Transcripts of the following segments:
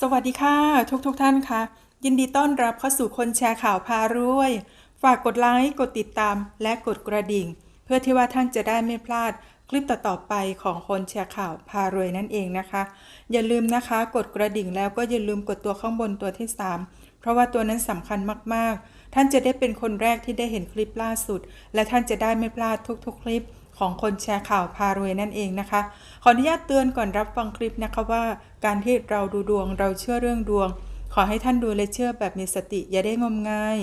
สวัสดีค่ะ ทุกๆทท่านค่ะ ยินดีต้อนรับเข้าสู่คนแชร์ข่าวพารวย ฝากกดไลค์กดติดตามและกดกระดิ่ง เพื่อที่ว่าท่านจะได้ไม่พลาดคลิปต่อๆไปของคนแชร์ข่าวพารวยนั่นเองนะคะ อย่าลืมนะคะ กดกระดิ่งแล้วก็อย่าลืมกดตัวข้างบนตัวที่ 3 เพราะว่าตัวนั้นสำคัญมากๆ ท่านจะได้เป็นคนแรกที่ได้เห็นคลิปล่าสุด และท่านจะได้ไม่พลาดทุกๆ คลิป ของคนแชร์ข่าวพารวยนั่นเองนะคะ ขออนุญาตเตือนก่อนรับฟังคลิปนะคะว่า การที่เราดูดวงเราเชื่อเรื่องดวง ขอให้ท่านดูและเชื่อแบบมีสติอย่าได้งมงาย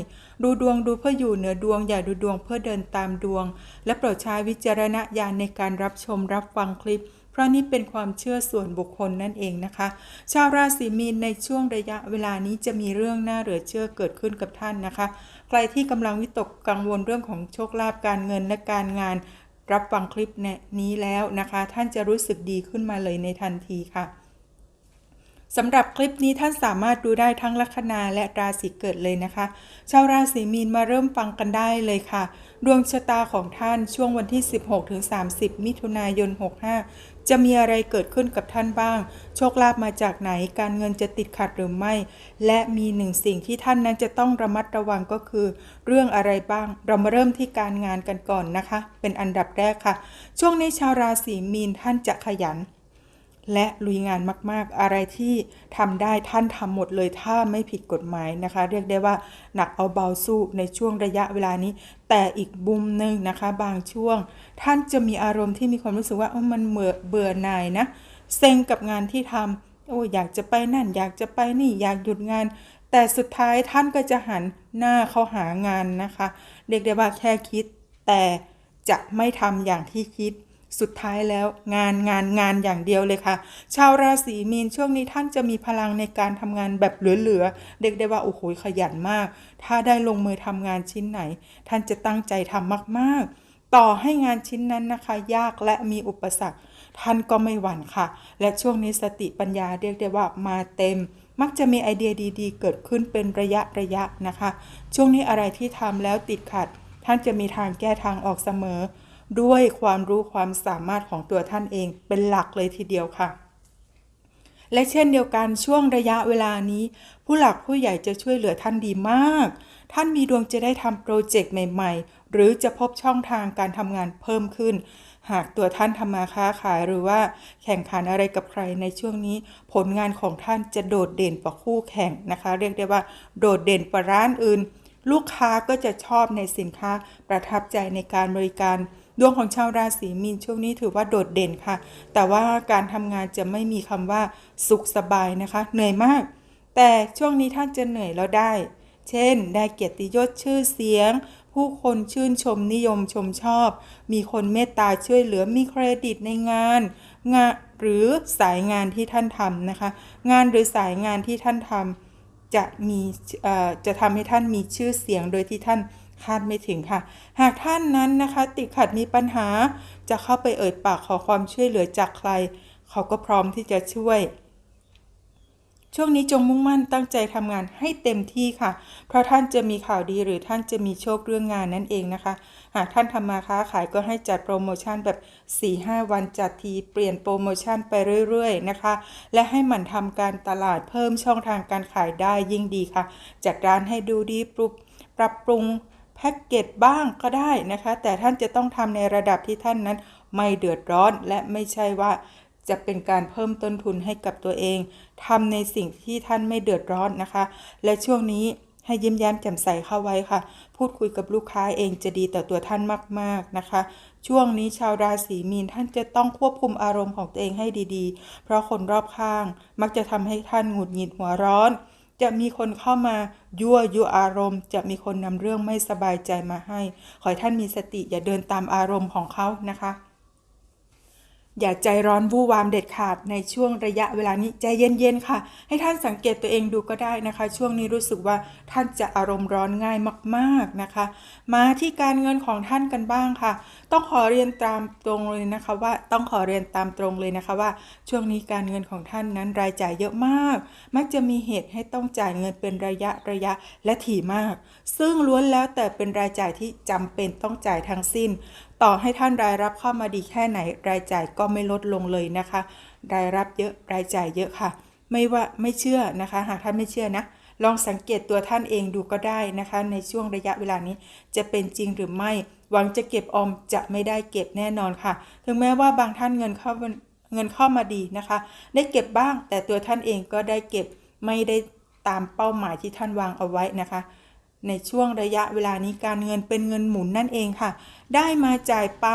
ดูดวงดูเพื่ออยู่เหนือดวงอย่าดูดวงเพื่อเดินตามดวง และโปรดใช้วิจารณญาณในการรับชมรับฟังคลิปเพราะนี่เป็นความเชื่อส่วนบุคคลนั่นเองนะคะ ชาวราศีมีนในช่วงระยะเวลานี้จะมีเรื่องน่าเหลือเชื่อเกิดขึ้นกับท่านนะคะ ใครที่กำลังวิตกกังวลเรื่องของโชคลาภการเงินและการงาน รับฟังคลิปนี้แล้วนะคะ ท่านจะรู้สึกดีขึ้นมาเลยในทันทีค่ะ สำหรับคลิปนี้ท่านสามารถดูได้ทั้งลัคนาและราศีเกิดเลยนะคะ ชาวราศีมีนมาเริ่มฟังกันได้เลยค่ะ ดวงชะตาของท่านช่วงวันที่ 16-30 มิถุนายน 65 จะมีอะไรเกิดขึ้นกับท่านบ้าง โชคลาภมาจากไหนการเงินจะติดขัดหรือไม่ และมีหนึ่งสิ่งที่ท่านนั้นจะต้องระมัดระวังก็คือ เรื่องอะไรบ้าง เรามาเริ่มที่การงานกันก่อนนะคะ เป็นอันดับแรกค่ะ ช่วงนี้ชาวราศีมีนท่านจะขยัน และลุยงานมาก ๆ อะไรที่ทำได้ท่านทำหมดเลยถ้าไม่ผิดกฎหมายนะคะ เรียกได้ว่าหนักเอาเบาสู้ในช่วงระยะเวลานี้ แต่อีกบุมหนึ่งนะคะ บางช่วง ท่านจะมีอารมณ์ที่มีความรู้สึกว่ามันเบื่อเบื่อหน่ายนะเซ็งกับงานที่ทำโอ้อยากจะไปนั่น อยากจะไปนี่อยากหยุดงาน แต่สุดท้ายท่านก็จะหันหน้าเข้าหางานนะคะ เรียกได้ว่าแค่คิด แต่จะไม่ทำอย่างที่คิด สุดท้ายแล้วงานงานงานอย่างเดียวเลยค่ะ ชาวราศีมีนช่วงนี้ท่านจะมีพลังในการทำงานแบบเหลือๆเด็กได้ว่าโอ้โหขยันมาก ถ้าได้ลงมือทำงานชิ้นไหน ท่านจะตั้งใจทำมากๆ ต่อให้งานชิ้นนั้นนะคะ ยากและมีอุปสรรค ท่านก็ไม่หวั่นค่ะ และช่วงนี้สติปัญญาเรียกได้ว่ามาเต็มมักจะมีไอเดียดีๆ เกิดขึ้นเป็นระยะระยะนะคะ ช่วงนี้อะไรที่ทำแล้วติดขัด ท่านจะมีทางแก้ทางออกเสมอ ด้วยความรู้ความสามารถของตัวท่านเองเป็นหลักเลยทีเดียวค่ะ และเช่นเดียวกันช่วงระยะเวลานี้ ผู้หลักผู้ใหญ่จะช่วยเหลือท่านดีมาก ท่านมีดวงจะได้ทำโปรเจกต์ใหม่ๆ หรือจะพบช่องทางการทำงานเพิ่มขึ้น หากตัวท่านทำมาค้าขายหรือว่าแข่งขันอะไรกับใครในช่วงนี้ ผลงานของท่านจะโดดเด่นกว่าคู่แข่งนะคะ เรียกได้ว่า โดดเด่นกว่าร้านอื่น ลูกค้าก็จะชอบในสินค้าประทับใจในการบริการ ดวงของชาวราศีมีนช่วงนี้ถือว่าโดดเด่นค่ะ แต่ว่าการทำงานจะไม่มีคำว่าสุขสบายนะคะ เหนื่อยมาก แต่ช่วงนี้ท่านจะเหนื่อยแล้วได้ เช่น ได้เกียรติยศชื่อเสียง ผู้คนชื่นชมนิยมชมชอบ มีคนเมตตาช่วยเหลือมีเครดิตในงานงานหรือสายงานที่ท่านทำนะคะ งานหรือสายงานที่ท่านทำจะมีจะทำให้ท่านมีชื่อเสียงโดยที่ท่าน คาดไม่ถึงค่ะ หากท่านนั้นนะคะติดขัดมีปัญหา จะเข้าไปเอ่ยปากขอความช่วยเหลือจากใคร เขาก็พร้อมที่จะช่วย ช่วงนี้จงมุ่งมั่นตั้งใจทำงานให้เต็มที่ค่ะ เพราะท่านจะมีข่าวดีหรือท่านจะมีโชคเรื่องงานนั่นเองนะคะ หากท่านทำมาค้าขายก็ให้จัดโปรโมชั่นแบบ 4-5 วันจัดทีเปลี่ยนโปรโมชั่นไปเรื่อยๆนะคะ และให้หมั่นทำการตลาดเพิ่มช่องทางการขายได้ยิ่งดีค่ะ จัดร้านให้ดูดีปรับปรับปรุง แพ็กเกจบ้างก็ได้นะคะ แต่ท่านจะต้องทำในระดับที่ท่านนั้นไม่เดือดร้อนและไม่ใช่ว่าจะเป็นการเพิ่มต้นทุนให้กับตัวเองทำในสิ่งที่ท่านไม่เดือดร้อนนะคะ และช่วงนี้ให้ยิ้มแย้มแจ่มใสเข้าไว้ค่ะ พูดคุยกับลูกค้าเองจะดีต่อตัวท่านมากๆนะคะ ช่วงนี้ชาวราศีมีนท่านจะต้องควบคุมอารมณ์ของตัวเองให้ดีๆ เพราะคนรอบข้างมักจะทำให้ท่านหงุดหงิดหัวร้อน จะมีคนเข้ามายั่วยุอารมณ์ จะมีคนนำเรื่องไม่สบายใจมาให้ ขอให้ท่านมีสติอย่าเดินตามอารมณ์ของเขานะคะ อย่าใจร้อนวู่วามเด็ดขาดในช่วงระยะเวลานี้ใจเย็นๆค่ะ ให้ท่านสังเกตตัวเองดูก็ได้นะคะ ช่วงนี้รู้สึกว่าท่านจะอารมณ์ร้อนง่ายมากๆนะคะ มาที่การเงินของท่านกันบ้างค่ะ ต้องขอเรียนตามตรงเลยนะคะว่าต้องขอเรียนตามตรงเลยนะคะว่า ช่วงนี้การเงินของท่านนั้นรายจ่ายเยอะมาก มักจะมีเหตุให้ต้องจ่ายเงินเป็นระยะระยะและถี่มาก ซึ่งล้วนแล้วแต่เป็นรายจ่ายที่จำเป็นต้องจ่ายทั้งสิ้น ต่อให้ท่านรายรับเข้ามาดีแค่ไหน รายจ่ายก็ไม่ลดลงเลยนะคะ รายรับเยอะรายจ่ายเยอะค่ะ ไม่ว่าไม่เชื่อนะคะ หากท่านไม่เชื่อนะ ลองสังเกตตัวท่านเองดูก็ได้นะคะ ในช่วงระยะเวลานี้จะเป็นจริงหรือไม่ หวังจะเก็บออมจะไม่ได้เก็บแน่นอนค่ะ ถึงแม้ว่าบางท่านเงินเข้าเงินเข้ามาดีนะคะ ได้เก็บบ้างแต่ตัวท่านเองก็ได้เก็บไม่ได้ตามเป้าหมายที่ท่านวางเอาไว้นะคะ ในช่วงระยะเวลานี้การเงินเป็นเงินหมุนนั่นเองค่ะ ได้มาจ่ายไป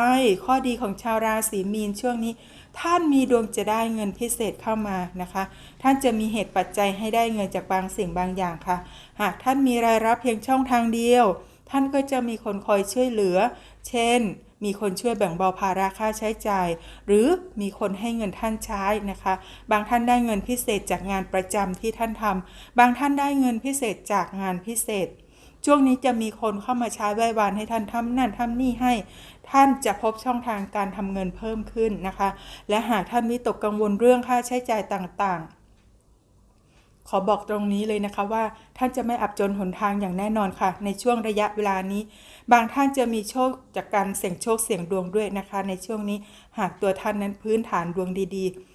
ข้อดีของชาวราศีมีนช่วงนี้ ท่านมีดวงจะได้เงินพิเศษเข้ามานะคะ ท่านจะมีเหตุปัจจัยให้ได้เงินจากบางสิ่งบางอย่างค่ะ หากท่านมีรายรับเพียงช่องทางเดียว ท่านก็จะมีคนคอยช่วยเหลือ เช่น มีคนช่วยแบ่งเบาภาระค่าใช้จ่าย หรือมีคนให้เงินท่านใช้นะคะ บางท่านได้เงินพิเศษจากงานประจำที่ท่านทำบางท่านได้เงินพิเศษจากงานพิเศษ ช่วงนี้จะมีคนเข้ามาใช้ไหว้วานให้ท่านทำนั่นทำนี่ให้ ท่านจะพบช่องทางการทำเงินเพิ่มขึ้นนะคะ และหากท่านวิตกกังวลเรื่องค่าใช้จ่ายต่างๆขอบอกตรงนี้เลยนะคะว่าท่านจะไม่อับจนหนทางอย่างแน่นอนค่ะ ในช่วงระยะเวลานี้ บางท่านจะมีโชคจากการเสี่ยงโชคเสี่ยงดวงด้วยนะคะ ในช่วงนี้หากตัวท่านนั้นพื้นฐานดวงดีๆ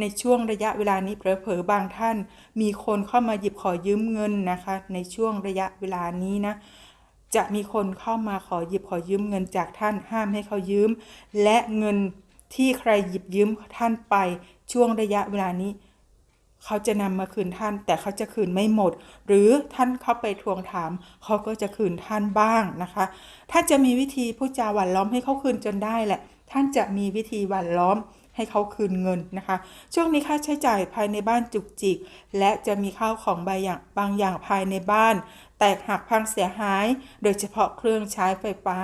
ในช่วงระยะเวลานี้เผลอๆบางท่าน มีคนเข้ามาหยิบขอยืมเงินนะคะ ในช่วงระยะเวลานี้นะจะมีคนเข้ามาขอหยิบขอยืมเงินจากท่านห้ามให้เขายืม และเงินที่ใครหยิบยืมท่านไปช่วงระยะเวลานี้ เขาจะนำมาคืนท่าน แต่เขาจะคืนไม่หมด หรือท่านเข้าไปทวงถาม เขาก็จะคืนท่านบ้างนะคะ ท่านจะมีวิธีพูดจาหวานล้อมให้เขาคืนจนได้แหละ ท่านจะมีวิธีหวานล้อม ให้เขาคืนเงินนะคะ ช่วงนี้ค่าใช้จ่ายภายในบ้านจุกจิก และจะมีข้าวของบางอย่างบางอย่างภายในบ้าน แตกหักพังเสียหาย โดยเฉพาะเครื่องใช้ไฟฟ้า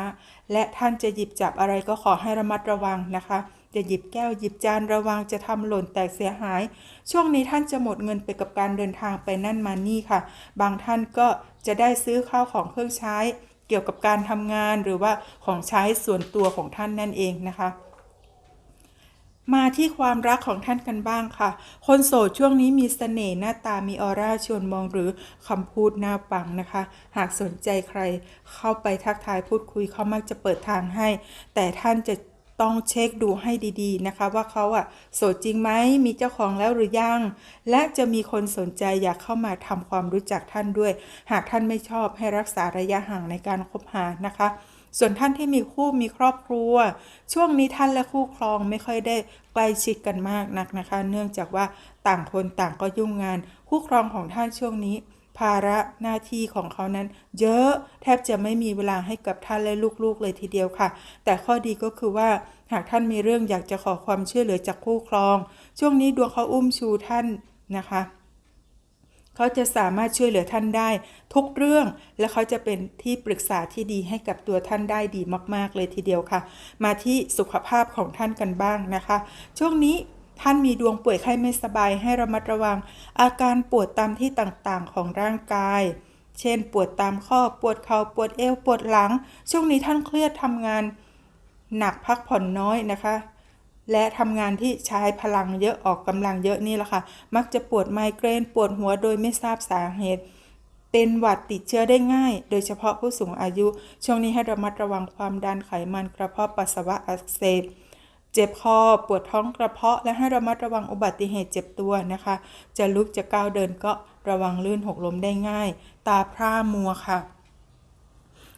และท่านจะหยิบจับอะไรก็ขอให้ระมัดระวังนะคะจะหยิบแก้วหยิบจานระวังจะทำหล่นแตกเสียหาย ช่วงนี้ท่านจะหมดเงินไปกับการเดินทางไปนั่นมานี่ค่ะ บางท่านก็จะได้ซื้อข้าวของเครื่องใช้ เกี่ยวกับการทำงานหรือว่าของใช้ส่วนตัวของท่านนั่นเองนะคะ มาที่ความรักของท่านกันบ้างค่ะ คนโสดช่วงนี้มีเสน่ห์หน้าตามีออร่าชวนมองหรือคำพูดน่าฟังนะคะ หากสนใจใครเข้าไปทักทายพูดคุยเขามักจะเปิดทางให้ แต่ท่านจะต้องเช็คดูให้ดีๆนะคะ ว่าเขาอะโสดจริงไหมมีเจ้าของแล้วหรือยัง และจะมีคนสนใจอยากเข้ามาทำความรู้จักท่านด้วย หากท่านไม่ชอบให้รักษาระยะห่างในการคบหานะคะ ส่วนท่านที่มีคู่มีครอบครัว ช่วงนี้ท่านและคู่ครองไม่ค่อยได้ใกล้ชิดกันมากนักนะคะ เนื่องจากว่าต่างคนต่างก็ยุ่งงาน คู่ครองของท่านช่วงนี้ ภาระหน้าที่ของเขานั้น เยอะแทบจะไม่มีเวลาให้กับท่านและลูกๆเลยทีเดียวค่ะ แต่ข้อดีก็คือว่าหากท่านมีเรื่องอยากจะขอความช่วยเหลือจากคู่ครอง ช่วงนี้ดวงเขาอุ้มชูท่านนะคะ เขาจะสามารถช่วยเหลือท่านได้ ทุกเรื่อง และเขาจะเป็นที่ปรึกษาที่ดีให้กับตัวท่านได้ดีมาก ๆ เลยทีเดียวค่ะ มาที่สุขภาพของท่านกันบ้างนะคะ ช่วงนี้ท่านมีดวงป่วยไข้ไม่สบายให้ระมัดระวัง อาการปวดตามที่ต่างๆของร่างกาย เช่น ปวดตามข้อปวดเขา่าปวดเอวปวดหลัง ช่วงนี้ท่านเครียดทำงาน หนักพักผ่อนน้อยนะคะ และทำงานที่ใช้พลังเยอะออกกำลังเยอะนี่แหละค่ะ มักจะปวดไมเกรนปวดหัวโดยไม่ทราบสาเหตุ เป็นหวัดติดเชื้อได้ง่าย โดยเฉพาะผู้สูงอายุ ช่วงนี้ให้ระมัดระวังความดันไขมันกระเพาะปัสสาวะอักเสบเจ็บคอ ปวดท้องกระเพาะ และให้ระมัดระวังอุบัติเหตุเจ็บตัวนะคะ จะลุกจะก้าวเดินก็ระวังลื่นหกล้มได้ง่าย ตาพร่ามัวค่ะ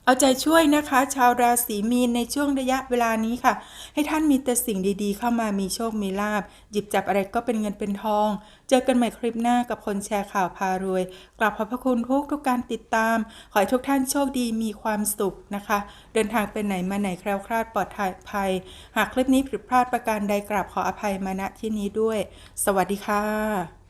เอาใจช่วยนะคะ ชาวราศีมีนในช่วงระยะเวลานี้ค่ะ ให้ท่านมีแต่สิ่งดีๆ เข้ามามีโชคมีลาบ หยิบจับอะไรก็เป็นเงินเป็นทอง เจอกันใหม่คลิปหน้ากับคนแชร์ข่าวพารวย กราบขอบพระคุณทุกทุกการติดตาม ขอให้ทุกท่านโชคดีมีความสุขนะคะ เดินทางไปไหนมาไหนแคล้วคลาดปลอดภัย หากคลิปนี้ผิดพลาดประการใดกราบขออภัยมาณที่นี้ด้วย สวัสดีค่ะ